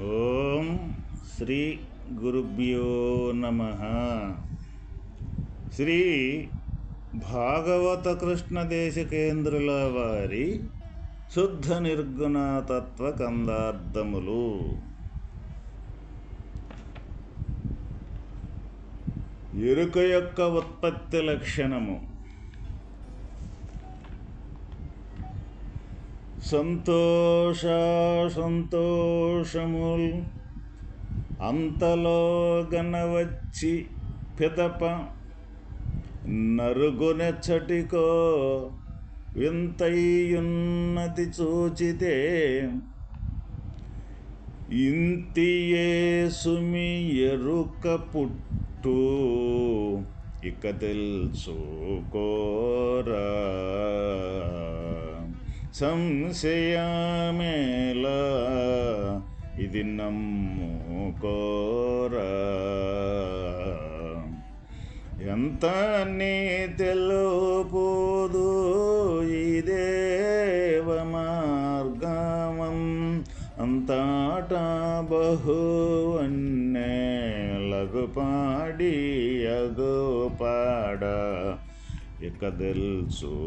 ఓం శ్రీ గురుభ్యో నమ. శ్రీ భాగవత కృష్ణ దేశకేంద్రుల వారి శుద్ధ నిర్గుణతత్వ కందార్థములు ఎరుక యొక్క ఉత్పత్తి లక్షణము. సంతోష సంతోషముల్ అంతలో గనవచ్చి పిదప నరుగునెచ్చటికో వింతయ్యున్నది చూచితే ఇంతియే సుమి ఎరుక పుట్టు ఇక తెలుసుకోరా. సంశయమేలా ఇది నమ్ముకోరా ఎంత నీ తెలుపోదు ఈ దేవ మార్గమం అంతట బహువన్నే లఘుపాడి అగుపాడ ఇక తెలుసుకోరా.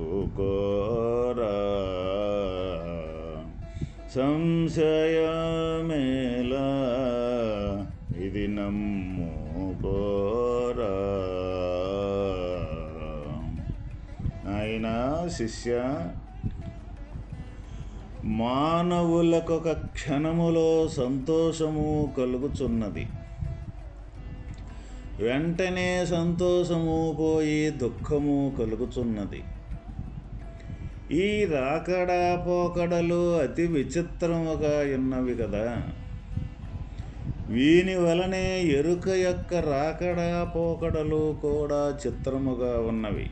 సంశయమేలా ఇది నమ్ముకోరా. ఆయన శిష్య మానవులకు ఒక క్షణములో సంతోషము కలుగుచున్నది. వెంటనే సంతోషము పోయి దుఃఖము కలుగుతున్నది ఈ రాకడా పోకడలు అతి విచిత్రముగా ఉన్నవి కదా వీని వలనే ఎరుక యొక్క రాకడా పోకడలు కూడా చిత్రముగా ఉన్నవి.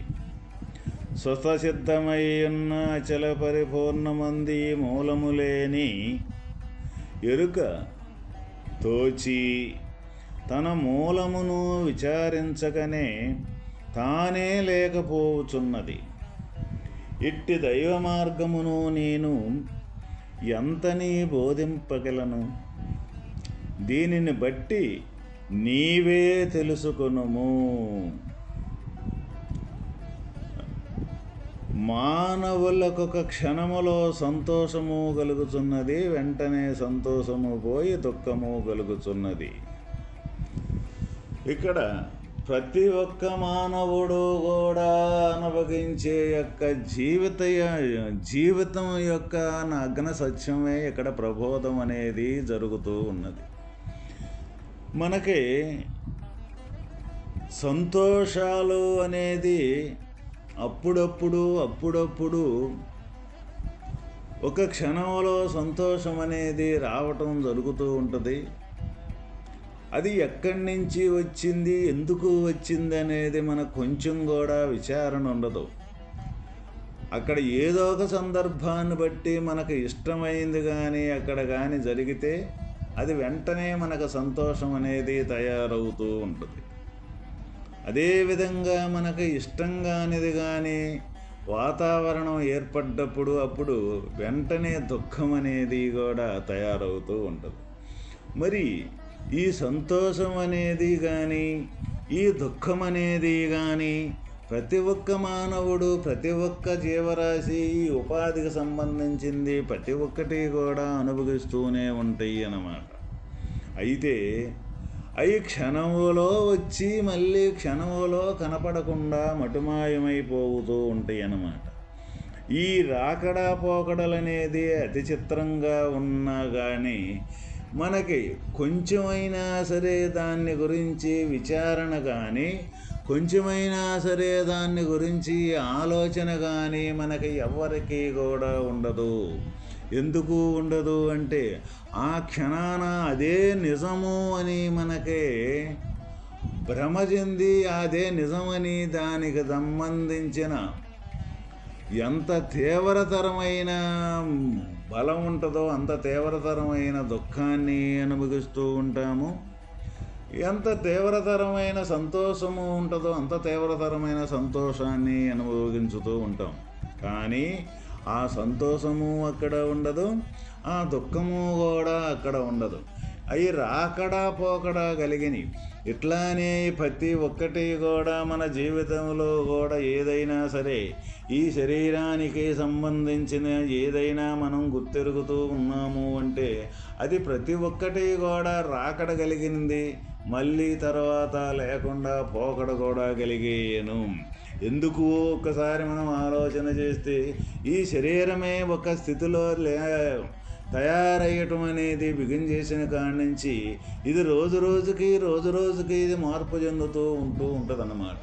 స్వతసిద్ధమై ఉన్న అచల పరిపూర్ణమంది మూలము లేని ఎరుక తోచి తన మూలమును విచారించకనే తానే లేకపోవుచున్నది. ఇట్టి దైవ మార్గమును నేను ఎంతని బోధింపగలను? దీనిని బట్టి నీవే తెలుసుకొనుము. మానవులకొక క్షణములో సంతోషము కలుగుచున్నది వెంటనే సంతోషము పోయి దుఃఖము కలుగుచున్నది ఇక్కడ ప్రతి ఒక్క మానవుడు కూడా అనుభవించే యొక్క జీవిత జీవితం యొక్క నగ్న సత్యమే ఇక్కడ ప్రబోధం అనేది జరుగుతూ ఉన్నది. మనకి సంతోషాలు అనేది అప్పుడప్పుడు అప్పుడప్పుడు ఒక క్షణంలో సంతోషం అనేది రావటం జరుగుతూ ఉంటుంది. అది ఎక్కడి నుంచి వచ్చింది ఎందుకు వచ్చింది అనేది మనకు కొంచెం కూడా విచారణ ఉండదు. అక్కడ ఏదో ఒక సందర్భాన్ని బట్టి మనకు ఇష్టమైంది కానీ అక్కడ కానీ జరిగితే అది వెంటనే మనకు సంతోషం అనేది తయారవుతూ ఉంటుంది. అదేవిధంగా మనకు ఇష్టం కానిది కానీ వాతావరణం ఏర్పడ్డప్పుడు అప్పుడు వెంటనే దుఃఖం అనేది కూడా తయారవుతూ ఉంటుంది. మరి ఈ సంతోషం అనేది కానీ ఈ దుఃఖం అనేది కానీ ప్రతి ఒక్క మానవుడు ప్రతి ఒక్క జీవరాశి ఈ ఉపాధికి సంబంధించింది ప్రతి ఒక్కటి కూడా అనుభవిస్తూనే ఉంటాయి అన్నమాట. అయితే అవి క్షణములో వచ్చి మళ్ళీ క్షణములో కనపడకుండా మటుమాయమైపోతూ ఉంటాయి అన్నమాట. ఈ రాకడా పోకడలనేది అతి చిత్రంగా ఉన్నా కానీ మనకి కొంచెమైనా సరే దాన్ని గురించి విచారణ కానీ కొంచెమైనా సరే దాన్ని గురించి ఆలోచన కానీ మనకి ఎవరికీ కూడా ఉండదు. ఎందుకు ఉండదు అంటే ఆ క్షణాన అదే నిజము అని మనకే భ్రమ చెంది అదే నిజమని దానికి సంబంధించిన ఎంత తీవ్రతరమైన బలం ఉంటుందో అంత తీవ్రతరమైన దుఃఖాన్ని అనుభవిస్తూ ఉంటాము. ఎంత తీవ్రతరమైన సంతోషము ఉంటుందో అంత తీవ్రతరమైన సంతోషాన్ని అనుభవించుతూ ఉంటాం. కానీ ఆ సంతోషము అక్కడ ఉండదు ఆ దుఃఖము కూడా అక్కడ ఉండదు. అవి రాకడా పోకడా కలిగినవి. ఇట్లానే ప్రతి ఒక్కటి కూడా మన జీవితంలో కూడా ఏదైనా సరే ఈ శరీరానికి సంబంధించిన ఏదైనా మనం గుర్తెరుగుతూ ఉన్నాము అంటే అది ప్రతి ఒక్కటి కూడా రాకడ కలిగింది. మళ్ళీ తర్వాత లేకుండా పోకడ కూడా కలిగేయను ఎందుకు ఒక్కసారి మనం ఆలోచన చేస్తే ఈ శరీరమే ఒక స్థితిలో లే తయారయ్యటం అనేది బిగిన్ చేసిన కాడి నుంచి ఇది రోజు రోజుకి రోజు రోజుకి ఇది మార్పు చెందుతూ ఉంటూ ఉంటుంది అన్నమాట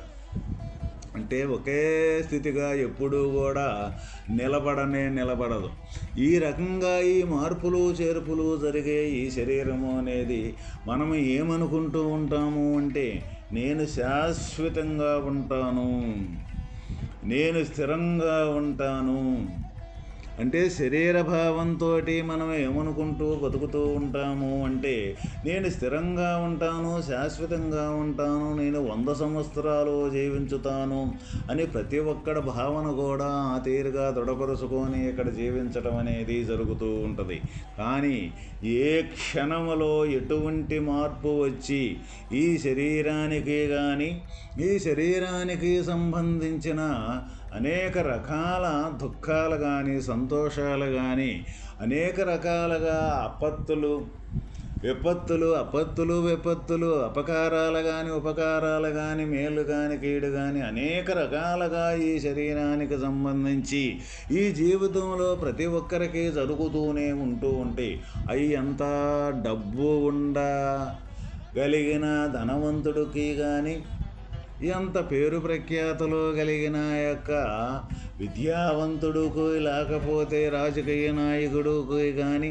అంటే ఒకే స్థితిగా ఎప్పుడూ కూడా నిలబడనే నిలబడదు. ఈ రకంగా ఈ మార్పులు చేర్పులు జరిగే ఈ శరీరము అనేది మనం ఏమనుకుంటూ ఉంటాము అంటే నేను శాశ్వతంగా ఉంటాను. నేను స్థిరంగా ఉంటాను. అంటే శరీర భావంతో మనం ఏమనుకుంటూ బతుకుతూ ఉంటాము అంటే నేను స్థిరంగా ఉంటాను శాశ్వతంగా ఉంటాను నేను వంద సంవత్సరాలు జీవించుతాను అని ప్రతి ఒక్కడి భావన కూడా ఆ తీరుగా దృఢపరుచుకొని ఇక్కడ జీవించడం అనేది జరుగుతూ ఉంటుంది. కానీ ఏ క్షణములో ఎటువంటి మార్పు వచ్చి ఈ శరీరానికి కానీ ఈ శరీరానికి సంబంధించిన అనేక రకాల దుఃఖాలు కానీ సంతోషాలు కానీ అనేక రకాలుగా అపత్తులు విపత్తులు అపత్తులు విపత్తులు అపకారాలు కానీ ఉపకారాలు కానీ మేలు కానీ కీడు కానీ అనేక రకాలుగా ఈ శరీరానికి సంబంధించి ఈ జీవితంలో ప్రతి ఒక్కరికి జరుగుతూనే ఉంటూ ఉంటాయి అవి ఎంత డబ్బు ఉండగలిగిన ధనవంతుడికి కానీ ఎంత పేరు ప్రఖ్యాతలు కలిగిన యొక్క విద్యావంతుడుకు లేకపోతే రాజకీయ నాయకుడుకు కానీ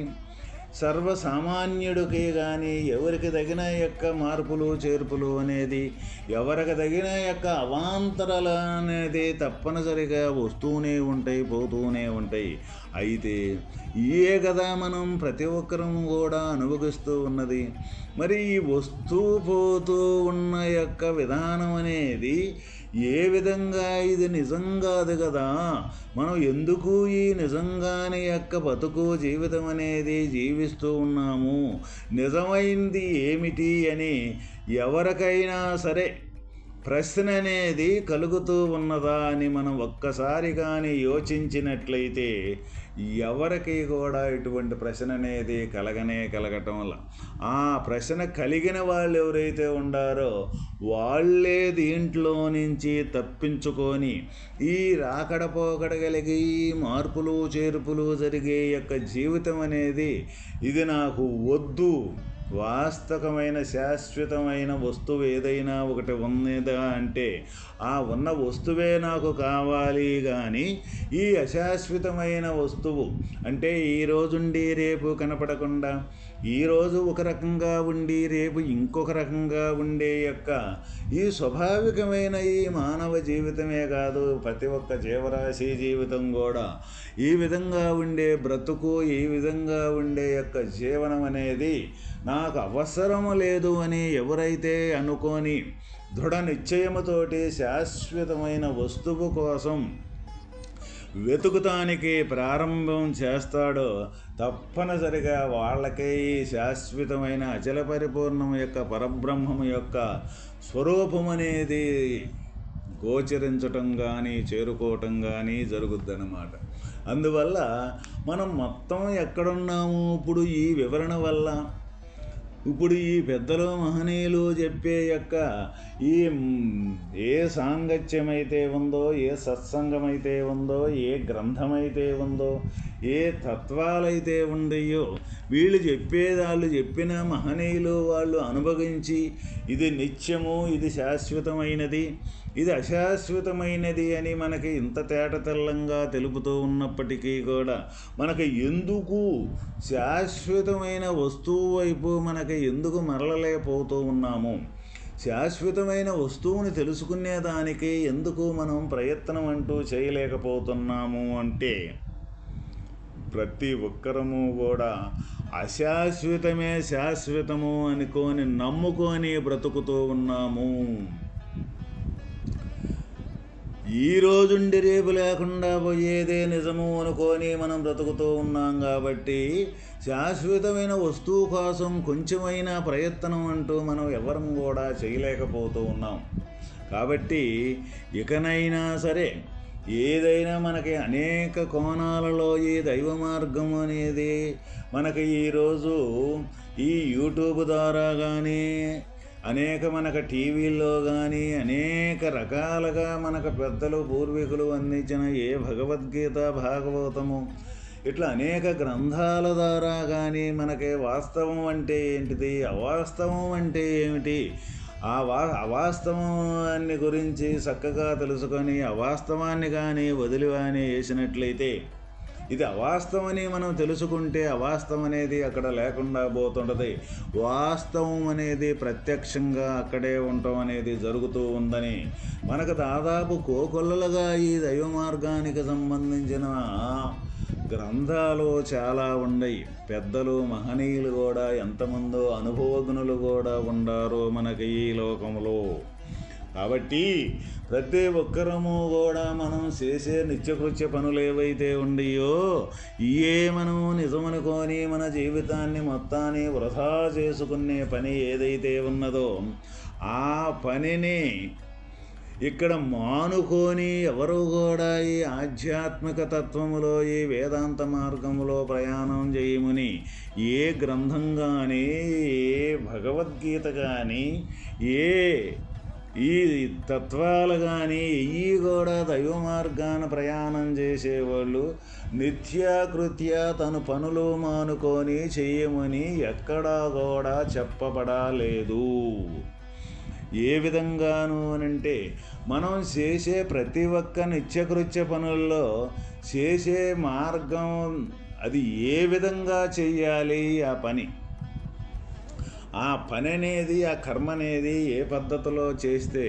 సర్వసామాన్యుడికి కానీ ఎవరికి తగిన యొక్క మార్పులు చేర్పులు అనేది ఎవరికి తగిన యొక్క అవాంతరాలు అనేది తప్పనిసరిగా వస్తూనే ఉంటాయి పోతూనే ఉంటాయి. అయితే ఇయే కదా మనం ప్రతి ఒక్కరం కూడా అనుభవిస్తూ ఉన్నది. మరి ఈ వస్తూ పోతూ ఉన్న యొక్క విధానం అనేది ఏ విధంగా ఇది నిజం కాదు? కదా మనం ఎందుకు ఈ నిజంగానే యొక్క బతుకు జీవితం అనేది జీవిస్తూ ఉన్నాము? నిజమైంది ఏమిటి అని ఎవరికైనా సరే ప్రశ్న అనేది కలుగుతూ ఉన్నదా అని మనం ఒక్కసారి కానీ యోచించినట్లయితే ఎవరికి కూడా ఇటువంటి ప్రశ్న అనేది కలగనే కలగటం వల్ల. ఆ ప్రశ్న కలిగిన వాళ్ళు ఎవరైతే ఉండారో వాళ్ళే దీంట్లో నుంచి తప్పించుకొని ఈ రాకడపోకడ కలిగి మార్పులు చేర్పులు జరిగే యొక్క జీవితం అనేది ఇది నాకు వద్దు. వాస్తవమైన శాశ్వతమైన వస్తువు ఏదైనా ఒకటి ఉన్నదా అంటే ఆ ఉన్న వస్తువే నాకు కావాలి కానీ ఈ అశాశ్వతమైన వస్తువు అంటే ఈ రేపు కనపడకుండా ఈరోజు ఒక రకంగా ఉండి రేపు ఇంకొక రకంగా ఉండే యొక్క ఈ స్వాభావికమైన ఈ మానవ జీవితమే కాదు ప్రతి ఒక్క జీవరాశి జీవితం కూడా ఈ విధంగా ఉండే బ్రతుకు ఈ విధంగా ఉండే యొక్క జీవనం అనేది నాకు అవసరము లేదు అని ఎవరైతే అనుకొని దృఢ నిశ్చయముతోటి శాశ్వతమైన వస్తువు కోసం వెతుకుతానికి ప్రారంభం చేస్తాడో తప్పనిసరిగా వాళ్ళకే ఈ శాశ్వతమైన అచల పరిపూర్ణం యొక్క పరబ్రహ్మం యొక్క స్వరూపం అనేది గోచరించటం కానీ చేరుకోవటం కానీ జరుగుద్దన్నమాట. అందువల్ల మనం మొత్తం ఎక్కడున్నాము ఇప్పుడు ఈ వివరణ వల్ల? ఇప్పుడు ఈ పెద్దలు మహనీయులు చెప్పే యొక్క ఈ ఏ సాంగత్యమైతే ఉందో ఏ సత్సంగమైతే ఉందో ఏ గ్రంథమైతే ఉందో ఏ తత్వాలైతే ఉండయో వీళ్ళు చెప్పేదాళ్ళు చెప్పిన మహనీయులు వాళ్ళు అనుభవించి ఇది నిత్యము ఇది శాశ్వతమైనది ఇది అశాశ్వతమైనది అని మనకి ఇంత తేటతెల్లంగా తెలుపుతూ ఉన్నప్పటికీ కూడా మనకి ఎందుకు శాశ్వతమైన వస్తువు వైపు మనకి ఎందుకు మరలలేకపోతూ ఉన్నాము? శాశ్వతమైన వస్తువుని తెలుసుకునేదానికి ఎందుకు మనం ప్రయత్నం అంటూ చేయలేకపోతున్నాము అంటే ప్రతి ఒక్కరము కూడా అశాశ్వతమే శాశ్వతము అనుకొని నమ్ముకొని బ్రతుకుతూ ఉన్నాము. ఈ రోజుండి రేపు లేకుండా పోయేదే నిజము అనుకొని మనం బ్రతుకుతూ ఉన్నాం కాబట్టి శాశ్వతమైన వస్తువు కోసం కొంచెమైన ప్రయత్నం అంటూ మనం ఎవరం కూడా చేయలేకపోతూ ఉన్నాం. కాబట్టి ఇకనైనా సరే ఏదైనా మనకి అనేక కోణాలలో ఈ దైవ మార్గం అనేది మనకి ఈరోజు ఈ యూట్యూబ్ ద్వారా కానీ అనేక మనకు టీవీల్లో కానీ అనేక రకాలుగా మనకు పెద్దలు పూర్వీకులు అందించిన ఏ భగవద్గీత భాగవతము ఇట్లా అనేక గ్రంథాల ద్వారా కానీ మనకి వాస్తవం అంటే ఏంటిది అవాస్తవం అంటే ఏమిటి ఆ వా అవాస్తవాన్ని గురించి చక్కగా తెలుసుకొని అవాస్తవాన్ని కానీ వదిలి కానీ వేసినట్లయితే ఇది అవాస్తవని మనం తెలుసుకుంటే అవాస్తవం అనేది అక్కడ లేకుండా పోతుంటుంది. వాస్తవం అనేది ప్రత్యక్షంగా అక్కడే ఉండటం అనేది జరుగుతూ ఉందని మనకు దాదాపు కోకొల్లలుగా ఈ దైవ మార్గానికి సంబంధించిన గ్రంథాలు చాలా ఉన్నాయి పెద్దలు మహనీయులు కూడా ఎంతమందో అనుభవజ్ఞులు కూడా ఉండారో మనకి ఈ లోకంలో. కాబట్టి ప్రతి ఒక్కరము కూడా మనం చేసే నిత్యకృత్య పనులు ఏవైతే ఉండయో ఇయే మనం నిజమనుకొని మన జీవితాన్ని మొత్తాన్ని వృధా చేసుకునే పని ఏదైతే ఉన్నదో ఆ పనిని ఇక్కడ మానుకొని ఎవరు కూడా ఈ ఆధ్యాత్మిక తత్వములో ఈ వేదాంత మార్గములో ప్రయాణం చేయమని ఏ గ్రంథం కానీ ఏ భగవద్గీత కానీ ఏ ఈ తత్వాలు కానీ ఇవి కూడా దైవ మార్గాన ప్రయాణం చేసేవాళ్ళు నిత్యాకృత్య తను పనులు మానుకొని చేయమని ఎక్కడా కూడా చెప్పబడలేదు. ఏ విధంగాను అనంటే మనం చేసే ప్రతి ఒక్క నిత్యకృత్య పనుల్లో చేసే మార్గం అది ఏ విధంగా చెయ్యాలి ఆ పని? ఆ పని అనేది ఆ కర్మ అనేది ఏ పద్ధతిలో చేస్తే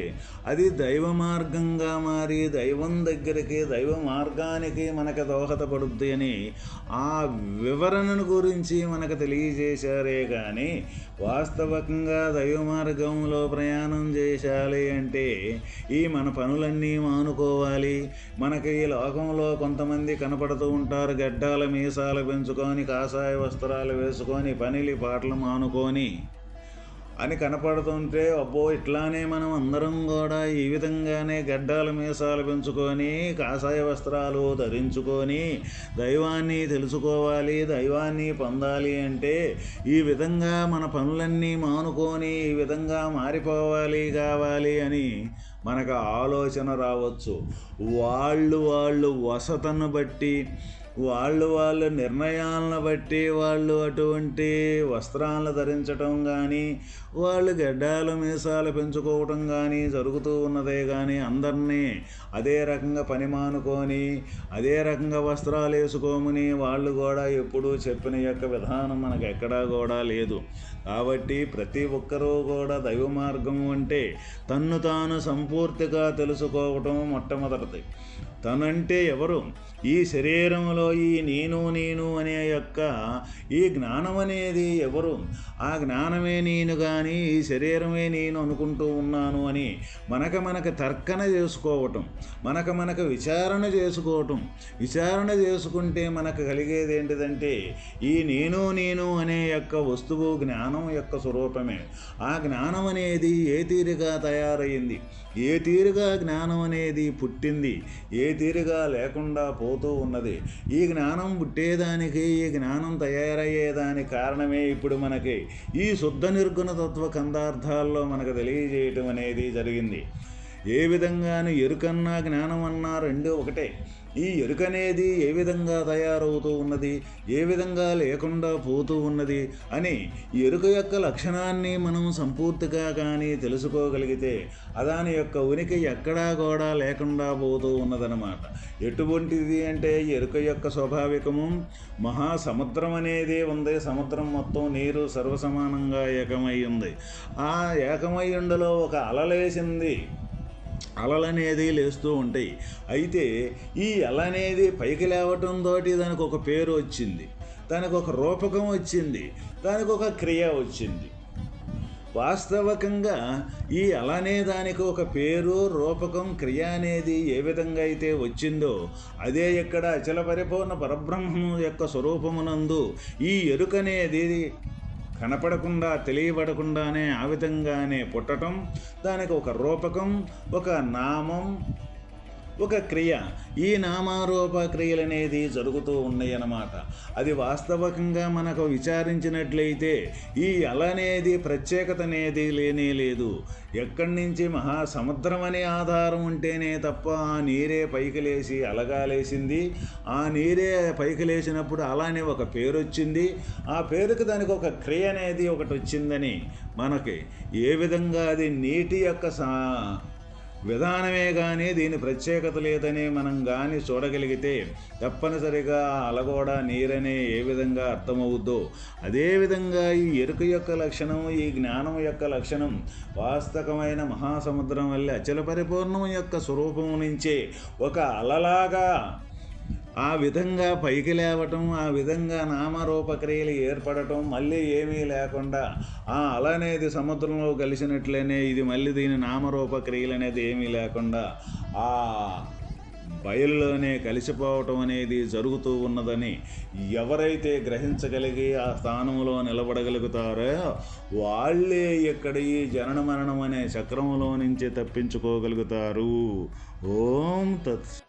అది దైవ మార్గంగా మారి దైవం దగ్గరికి దైవ మార్గానికి మనకు దోహదపడుద్ది అని ఆ వివరణను గురించి మనకు తెలియజేశారే కానీ వాస్తవకంగా దైవ మార్గంలో ప్రయాణం చేశాలి అంటే ఈ మన పనులన్నీ మానుకోవాలి. మనకి ఈ లోకంలో కొంతమంది కనపడుతూ ఉంటారు గడ్డాల మీసాలు పెంచుకొని కాషాయ వస్త్రాలు వేసుకొని పనిలి పాటలు మానుకొని. అని కనపడుతుంటే అబ్బో ఇట్లానే మనం అందరం కూడా ఈ విధంగానే గడ్డాల మీసాలు పెంచుకొని కాషాయ వస్త్రాలు ధరించుకొని దైవాన్ని తెలుసుకోవాలి దైవాన్ని పొందాలి అంటే ఈ విధంగా మన పనులన్నీ మానుకొని ఈ విధంగా మారిపోవాలి కావాలి అని మనకు ఆలోచన రావచ్చు. వాళ్ళు వాళ్ళు వసతను బట్టి వాళ్ళు వాళ్ళ నిర్ణయాలను బట్టి వాళ్ళు అటువంటి వస్త్రాలను ధరించటం కానీ వాళ్ళు గడ్డాలు మీసాలు పెంచుకోవటం కానీ జరుగుతూ ఉన్నదే కానీ అందరినీ అదే రకంగా పని మానుకొని అదే రకంగా వస్త్రాలు వేసుకోమని వాళ్ళు కూడా ఎప్పుడూ చెప్పిన యొక్క విధానం మనకు ఎక్కడా కూడా లేదు. కాబట్టి ప్రతి ఒక్కరూ కూడా దైవ మార్గం అంటే తన్ను తాను సంపూర్తిగా తెలుసుకోవటం మొట్టమొదటిది. తనంటే ఎవరు? ఈ శరీరంలో ఈ నేను నేను అనే యొక్క ఈ జ్ఞానం అనేది ఎవరు? ఆ జ్ఞానమే నేను కానీ ఈ శరీరమే నేను అనుకుంటూ ఉన్నాను అని మనకు మనకు తర్కన చేసుకోవటం మనకు మనకు విచారణ చేసుకోవటం విచారణ చేసుకుంటే మనకు కలిగేది ఏంటిదంటే ఈ నేను నేను అనే యొక్క వస్తువు జ్ఞానం యొక్క స్వరూపమే. ఆ జ్ఞానం అనేది ఏ తీరుగా తయారైంది? ఏ తీరుగా జ్ఞానం అనేది పుట్టింది ఏ తీరుగా లేకుండా పోతూ ఉన్నది? ఈ జ్ఞానం పుట్టేదానికి ఈ జ్ఞానం తయారయ్యేదానికి కారణమే ఇప్పుడు మనకి. ఈ శుద్ధ నిర్గుణ తత్వ కందార్థాల్లో మనకు తెలియజేయటం అనేది జరిగింది. ఏ విధంగాను ఎరుకన్నా జ్ఞానం అన్నా రెండు ఒకటే. ఈ ఎరుక అనేది ఏ విధంగా తయారవుతూ ఉన్నది? ఏ విధంగా లేకుండా పోతూ ఉన్నది? అని ఎరుక యొక్క లక్షణాన్ని మనం సంపూర్తిగా కానీ తెలుసుకోగలిగితే అదాని యొక్క ఉనికి ఎక్కడా కూడా లేకుండా పోతూ ఉన్నదనమాట ఎటువంటిది అంటే ఎరుక యొక్క స్వాభావికము మహాసముద్రం అనేది ఉంది. సముద్రం మొత్తం నీరు సర్వసమానంగా ఏకమై ఉంది. ఆ ఏకమై ఉండలో ఒక అలలేసింది. అలలనేది లేస్తూ ఉంటాయి. అయితే ఈ అల అనేది పైకి లేవటంతో దానికి ఒక పేరు వచ్చింది. దానికి ఒక రూపకం వచ్చింది. దానికి ఒక క్రియ వచ్చింది. వాస్తవకంగా ఈ అలానే దానికి ఒక పేరు రూపకం క్రియ అనేది ఏ విధంగా అయితే వచ్చిందో అదే ఇక్కడ అచల పరిపూర్ణ పరబ్రహ్మము యొక్క స్వరూపమునందు ఈ ఎరుకనేది కనపడకుండా తెలియబడకుండానే ఆ విధంగానే పుట్టటం దానికి ఒక రూపకం ఒక నామం ఒక క్రియ. ఈ నామారూప క్రియలు అనేది జరుగుతూ ఉన్నాయన్నమాట. అది వాస్తవకంగా మనకు విచారించినట్లయితే ఈ అల అనేది ప్రత్యేకత అనేది లేనే లేదు. ఎక్కడి నుంచి మహాసముద్రం అనే ఆధారం ఉంటేనే తప్ప ఆ నీరే పైకి లేచి అలగా లేచింది ఆ నీరే పైకి లేచినప్పుడు అలానే ఒక పేరు వచ్చింది ఆ పేరుకి దానికి ఒక క్రియ అనేది ఒకటి వచ్చిందని మనకి ఏ విధంగా అది నీటి యొక్క సా విధానమే కానీ దీని ప్రత్యేకత లేదని మనం కానీ చూడగలిగితే తప్పనిసరిగా ఆ అలగోడ నీరనే ఏ విధంగా అర్థమవుద్దో అదేవిధంగా ఈ ఎరుక యొక్క లక్షణం ఈ జ్ఞానం యొక్క లక్షణం వాస్తవమైన మహాసముద్రం వల్ల అచల పరిపూర్ణం యొక్క స్వరూపం నుంచే ఒక అలలాగా ఆ విధంగా పైకి లేవటం ఆ విధంగా నామరూపక్రియలు ఏర్పడటం మళ్ళీ ఏమీ లేకుండా ఆ అలనేది అనేది సముద్రంలో కలిసినట్లనే ఇది మళ్ళీ దీని నామరూపక్రియలు అనేది ఏమీ లేకుండా ఆ బయల్లోనే కలిసిపోవటం అనేది జరుగుతూ ఉన్నదని ఎవరైతే గ్రహించగలిగి ఆ స్థానంలో నిలబడగలుగుతారో వాళ్ళే ఇక్కడ ఈ జనన మరణం అనే చక్రంలో నుంచి తప్పించుకోగలుగుతారు. ఓం తత్